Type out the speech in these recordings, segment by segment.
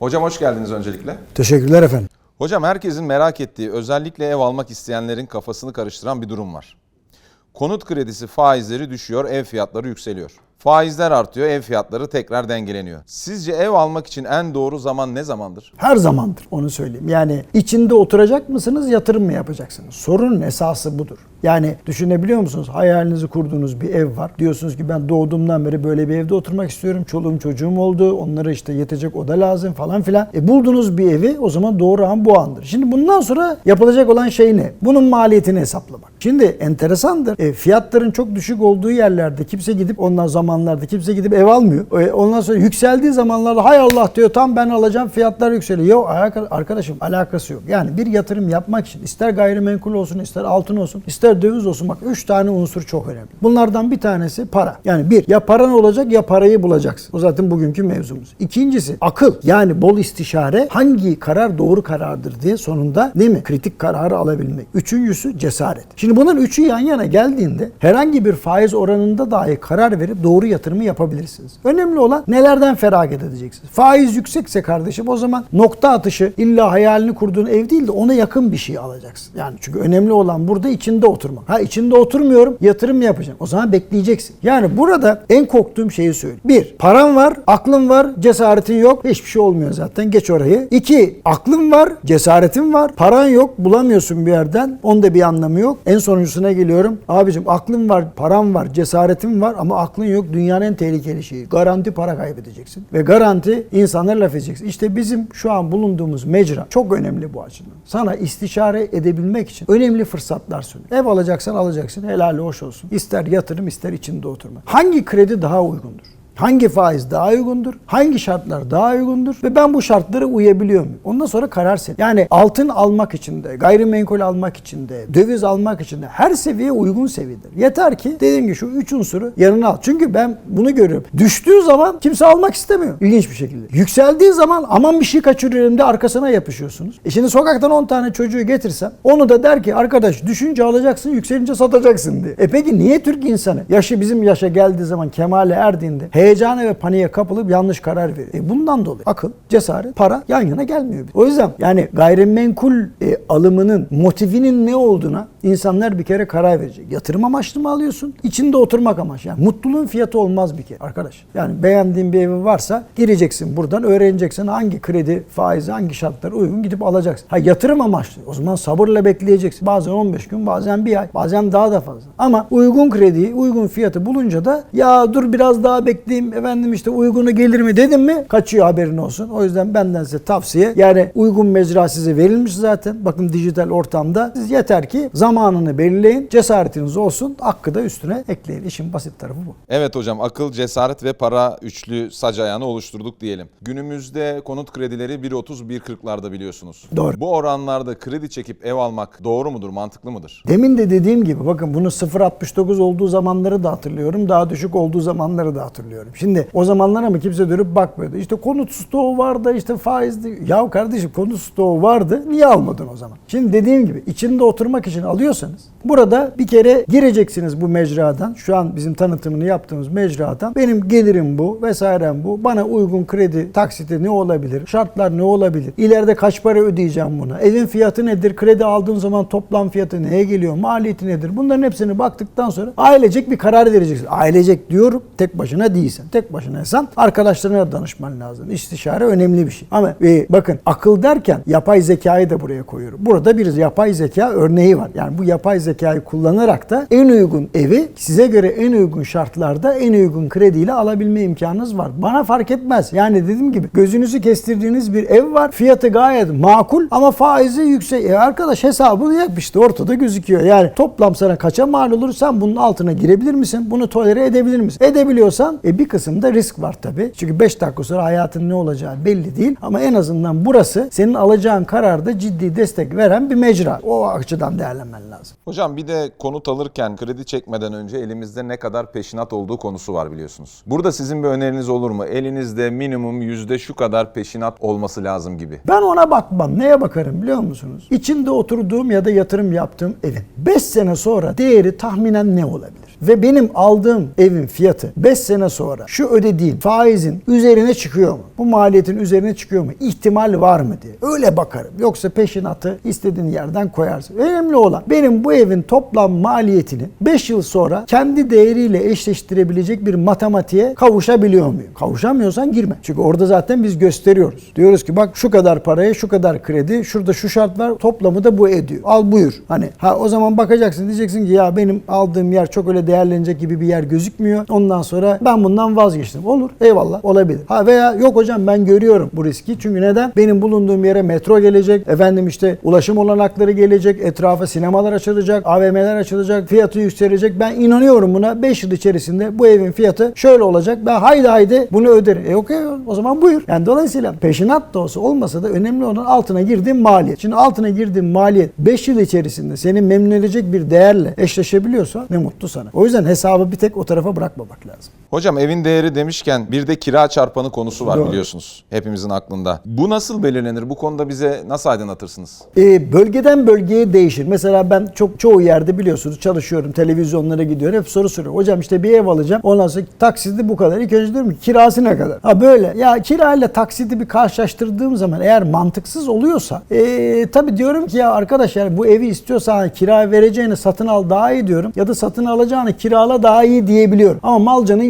Hocam hoş geldiniz öncelikle. Teşekkürler efendim. Hocam herkesin merak ettiği, özellikle ev almak isteyenlerin kafasını karıştıran bir durum var. Konut kredisi faizleri düşüyor, ev fiyatları yükseliyor. Faizler artıyor, ev fiyatları tekrar dengeleniyor. Sizce ev almak için en doğru zaman ne zamandır? Her zamandır onu söyleyeyim. Yani içinde oturacak mısınız, yatırım mı yapacaksınız? Sorunun esası budur. Yani düşünebiliyor musunuz? Hayalinizi kurduğunuz bir ev var. Diyorsunuz ki ben doğduğumdan beri böyle bir evde oturmak istiyorum. Çoluğum çocuğum oldu. Onlara işte yetecek oda lazım falan filan. E buldunuz bir evi o zaman doğru an bu andır. Şimdi bundan sonra yapılacak olan şey ne? Bunun maliyetini hesaplamak. Şimdi enteresandır. E, fiyatların çok düşük olduğu yerlerde kimse gidip ondan zamanlarda kimse gidip ev almıyor. E, ondan sonra yükseldiği zamanlarda hay Allah diyor tam ben alacağım fiyatlar yükseliyor. Yok arkadaşım alakası yok. Yani bir yatırım yapmak için ister gayrimenkul olsun ister altın olsun ister döviz olsun bak 3 tane unsur çok önemli. Bunlardan bir tanesi para. Yani bir ya paran olacak ya parayı bulacaksın. O zaten bugünkü mevzumuz. İkincisi akıl. Yani bol istişare hangi karar doğru karardır diye sonunda değil mi? Kritik kararı alabilmek. Üçüncüsü cesaret. Şimdi bunların üçü yan yana geldiğinde herhangi bir faiz oranında dahi karar verip doğru yatırımı yapabilirsiniz. Önemli olan nelerden feragat edeceksiniz. Faiz yüksekse kardeşim o zaman nokta atışı illa hayalini kurduğun ev değil de ona yakın bir şey alacaksın. Yani çünkü önemli olan burada içinde oturmak. Ha içinde oturmuyorum yatırım yapacağım. O zaman bekleyeceksin. Yani burada en korktuğum şeyi söyleyeyim. Bir, paran var, aklın var, cesaretin yok. Hiçbir şey olmuyor zaten. Geç orayı. İki, aklın var, cesaretin var. Paran yok, bulamıyorsun bir yerden. Onda bir anlamı yok. En sonuncusuna geliyorum. Abicim aklın var, paran var, cesaretin var ama aklın yok. Dünyanın en tehlikeli şeyi. Garanti para kaybedeceksin. Ve garanti insanlara laf edeceksin. İşte bizim şu an bulunduğumuz mecra çok önemli bu açıdan. Sana istişare edebilmek için önemli fırsatlar sunuyor. Ev alacaksan alacaksın. Helal hoş olsun. İster yatırım ister içinde oturma. Hangi kredi daha uygundur? Hangi faiz daha uygundur? Hangi şartlar daha uygundur? Ve ben bu şartlara uyabiliyor muyum? Ondan sonra karar senin. Yani altın almak için de, gayrimenkul almak için de, döviz almak için de her seviye uygun seviyedir. Yeter ki dediğim gibi şu üç unsuru yanına al. Çünkü ben bunu görüyorum. Düştüğü zaman kimse almak istemiyor. İlginç bir şekilde. Yükseldiği zaman aman bir şey kaçırıyorum de arkasına yapışıyorsunuz. E şimdi sokaktan 10 tane çocuğu getirsem onu da der ki arkadaş düşünce alacaksın yükselince satacaksın diye. E peki niye Türk insanı yaşı bizim yaşa geldiği zaman kemale erdiğinde heyecana ve paniğe kapılıp yanlış karar veriyor. E bundan dolayı akıl, cesaret, para yan yana gelmiyor. O yüzden yani gayrimenkul e, alımının motivinin ne olduğuna insanlar bir kere karar verecek. Yatırım amaçlı mı alıyorsun? İçinde oturmak amaçlı. Yani mutluluğun fiyatı olmaz bir kere arkadaş. Yani beğendiğin bir evi varsa gireceksin buradan öğreneceksin hangi kredi faizi hangi şartlara uygun gidip alacaksın. Ha yatırım amaçlı. O zaman sabırla bekleyeceksin. Bazen 15 gün bazen bir ay bazen daha da fazla. Ama uygun krediyi uygun fiyatı bulunca da ya dur biraz daha bekleyeyim efendim işte uygunu gelir mi dedim mi kaçıyor haberin olsun. O yüzden benden size tavsiye yani uygun mecra size verilmiş zaten. Bakın dijital ortamda siz yeter ki zamanını belirleyin. Cesaretiniz olsun. Hakkı da üstüne ekleyin. İşin basit tarafı bu. Evet hocam akıl, cesaret ve para üçlü sac ayağını oluşturduk diyelim. Günümüzde konut kredileri 1.30-1.40'larda biliyorsunuz. Doğru. Bu oranlarda kredi çekip ev almak doğru mudur, mantıklı mıdır? Demin de dediğim gibi bakın bunu 0.69 olduğu zamanları da hatırlıyorum. Daha düşük olduğu zamanları da hatırlıyorum. Şimdi o zamanlara mı kimse dönüp bakmıyordu. İşte konut stoğu vardı işte faizli. Ya kardeşim konut stoğu vardı. Niye almadın o zaman? Şimdi dediğim gibi içinde oturmak için alıyorsanız burada bir kere gireceksiniz bu mecradan. Şu an bizim tanıtımını yaptığımız mecradan. Benim gelirim bu vesairem bu. Bana uygun kredi taksiti ne olabilir? Şartlar ne olabilir? İleride kaç para ödeyeceğim buna? Evin fiyatı nedir? Kredi aldığın zaman toplam fiyatı neye geliyor? Maliyeti nedir? Bunların hepsini baktıktan sonra ailecek bir karar vereceksin. Ailecek diyorum tek başına değilsen. Tek başınaysan arkadaşlarına da danışman lazım. İstişare önemli bir şey. Ama e, bakın akıl derken yapay zekayı da buraya koyuyorum. Burada bir yapay zeka örneği var. Yani bu yapay zekayı kullanarak da en uygun evi size göre en uygun şartlarda en uygun krediyle alabilme imkanınız var. Bana fark etmez. Yani dediğim gibi gözünüzü kestirdiğiniz bir ev var. Fiyatı gayet makul ama faizi yüksek. E arkadaş hesabını yap işte ortada gözüküyor. Yani toplam sana kaça mal olur? Sen bunun altına girebilir misin? Bunu tolere edebilir misin? Edebiliyorsan e, bir kısımda risk var tabii. Çünkü 5 dakika sonra hayatın ne olacağı belli değil. Ama en azından burası senin alacağın kararda ciddi destek veren bir mecra. O açıdan değerlenmen lazım. Hocam bir de konut alırken kredi çekmeden önce elimizde ne kadar peşinat olduğu konusu var biliyorsunuz. Burada sizin bir öneriniz olur mu? Elinizde minimum yüzde şu kadar peşinat olması lazım gibi. Ben ona bakmam. Neye bakarım biliyor musunuz? İçinde oturduğum ya da yatırım yaptığım evin 5 sene sonra değeri tahminen ne olabilir? Ve benim aldığım evin fiyatı 5 sene sonra sonra şu ödediğin faizin üzerine çıkıyor mu? Bu maliyetin üzerine çıkıyor mu? İhtimal var mı diye. Öyle bakarım. Yoksa peşinatı istediğin yerden koyarsın. Önemli olan benim bu evin toplam maliyetini 5 yıl sonra kendi değeriyle eşleştirebilecek bir matematiğe kavuşabiliyor muyum? Kavuşamıyorsan girme. Çünkü orada zaten biz gösteriyoruz. Diyoruz ki bak şu kadar paraya şu kadar kredi, şurada şu şart var, toplamı da bu ediyor. Al buyur. Hani ha o zaman bakacaksın diyeceksin ki ya benim aldığım yer çok öyle değerlenecek gibi bir yer gözükmüyor. Ondan sonra ben bundan vazgeçtim. Olur. Eyvallah. Olabilir. Ha veya yok hocam ben görüyorum bu riski. Çünkü neden? Benim bulunduğum yere metro gelecek. Efendim işte ulaşım olanakları gelecek. Etrafa sinemalar açılacak. AVM'ler açılacak. Fiyatı yükselecek. Ben inanıyorum buna. 5 yıl içerisinde bu evin fiyatı şöyle olacak. Ben haydi haydi bunu öderim. E okey o zaman buyur. Yani dolayısıyla peşinat da olsa olmasa da önemli olan altına girdiğin maliyet. Şimdi altına girdiğin maliyet 5 yıl içerisinde seni memnun edecek bir değerle eşleşebiliyorsa ne mutlu sana. O yüzden hesabı bir tek o tarafa bırakmamak lazım. Hocam evin değeri demişken bir de kira çarpanı konusu var Doğru. biliyorsunuz. Hepimizin aklında. Bu nasıl belirlenir? Bu konuda bize nasıl aydınlatırsınız? E, bölgeden bölgeye değişir. Mesela ben çok çoğu yerde biliyorsunuz çalışıyorum, televizyonlara gidiyorum. Hep soru soruyorum. Hocam işte bir ev alacağım. Ondan sonra taksidi bu kadar. İlk önce diyorum ki kirası ne kadar? Ha böyle. Ya kirayla taksidi bir karşılaştırdığım zaman eğer mantıksız oluyorsa e, tabii diyorum ki ya arkadaş yani bu evi istiyorsan kira vereceğini satın al daha iyi diyorum. Ya da satın alacağını kirala daha iyi diyebiliyorum. Ama malcanın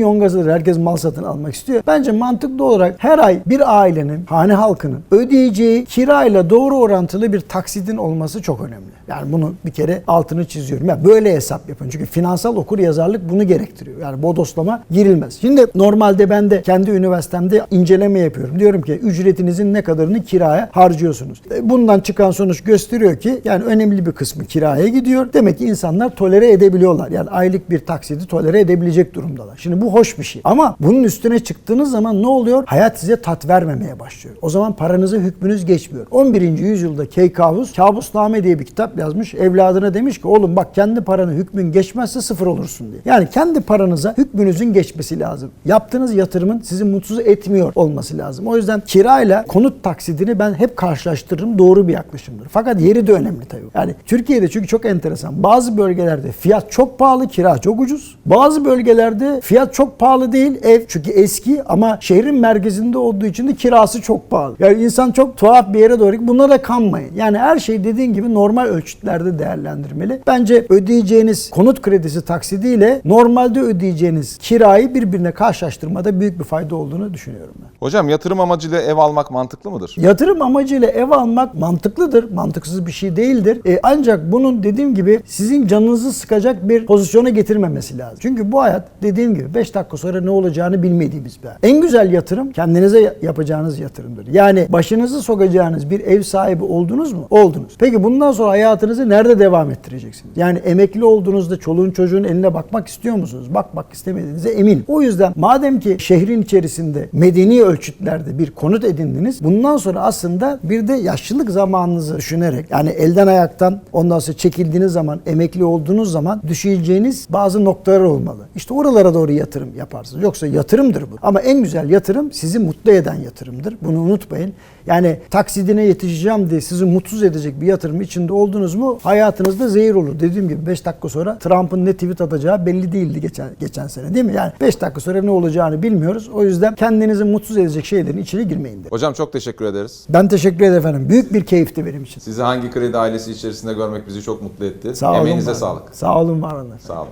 yongazıdır. Herkes mal satın almak istiyor. Bence mantıklı olarak her ay bir ailenin, hane halkının ödeyeceği kirayla doğru orantılı bir taksidin olması çok önemli. Yani bunu bir kere altını çiziyorum. Ya böyle hesap yapın. Çünkü finansal okur yazarlık bunu gerektiriyor. Yani bodoslama girilmez. Şimdi normalde ben de kendi üniversitemde inceleme yapıyorum. Diyorum ki ücretinizin ne kadarını kiraya harcıyorsunuz. E, Bundan çıkan sonuç gösteriyor ki yani önemli bir kısmı kiraya gidiyor. Demek ki insanlar tolere edebiliyorlar. Yani aylık bir taksidi tolere edebilecek durumdalar. Şimdi bu hoş bir şey. Ama bunun üstüne çıktığınız zaman ne oluyor? Hayat size tat vermemeye başlıyor. O zaman paranıza hükmünüz geçmiyor. 11. yüzyılda Keykavus Kabusname diye bir kitap yazmış. Evladına demiş ki oğlum bak kendi paranı hükmün geçmezse sıfır olursun diye. Yani kendi paranıza hükmünüzün geçmesi lazım. Yaptığınız yatırımın sizi mutsuz etmiyor olması lazım. O yüzden kirayla konut taksidini ben hep karşılaştırırım. Doğru bir yaklaşımdır. Fakat yeri de önemli tabii. Yani Türkiye'de çünkü çok enteresan. Bazı bölgelerde fiyat çok pahalı, kira çok ucuz. Bazı bölgelerde fiyat çok pahalı değil. Ev çünkü eski ama şehrin merkezinde olduğu için de kirası çok pahalı. Yani insan çok tuhaf bir yere doğru bunlara kanmayın. Yani her şey dediğin gibi normal ölçütlerde değerlendirmeli. Bence ödeyeceğiniz konut kredisi taksidiyle normalde ödeyeceğiniz kirayı birbirine karşılaştırmada büyük bir fayda olduğunu düşünüyorum ben. Hocam yatırım amacıyla ev almak mantıklı mıdır? Yatırım amacıyla ev almak mantıklıdır. Mantıksız bir şey değildir. E, ancak bunun dediğim gibi sizin canınızı sıkacak bir pozisyona getirmemesi lazım. Çünkü bu hayat dediğim gibi 5 dakika sonra ne olacağını bilmediğimiz bir. En güzel yatırım kendinize ya- yapacağınız yatırımdır. Yani başınızı sokacağınız bir ev sahibi oldunuz mu? Oldunuz. Peki bundan sonra hayatınızı nerede devam ettireceksiniz? Yani emekli olduğunuzda çoluğun çocuğun eline bakmak istiyor musunuz? Bakmak istemediğinize eminim. O yüzden madem ki şehrin içerisinde medeni ölçütlerde bir konut edindiniz, bundan sonra aslında bir de yaşlılık zamanınızı düşünerek yani elden ayaktan ondan sonra çekildiğiniz zaman, emekli olduğunuz zaman düşeceğiniz bazı noktalar olmalı. İşte oralara doğru yatırım yaparsınız. Yoksa yatırımdır bu. Ama en güzel yatırım sizi mutlu eden yatırımdır. Bunu unutmayın. Yani taksidine yetişeceğim diye sizi mutsuz edecek bir yatırım içinde oldunuz mu hayatınızda zehir olur. Dediğim gibi 5 dakika sonra Trump'ın ne tweet atacağı belli değildi geçen geçen sene değil mi? Yani 5 dakika sonra ne olacağını bilmiyoruz. O yüzden kendinizi mutsuz edecek şeylerin içine girmeyin derim. Hocam çok teşekkür ederiz. Ben teşekkür ederim efendim. Büyük bir keyifti benim için. Sizi hangi kredi ailesi içerisinde görmek bizi çok mutlu etti. Sağ olun. Emeğinize sağlık. Sağ olun var olun. Sağ olun.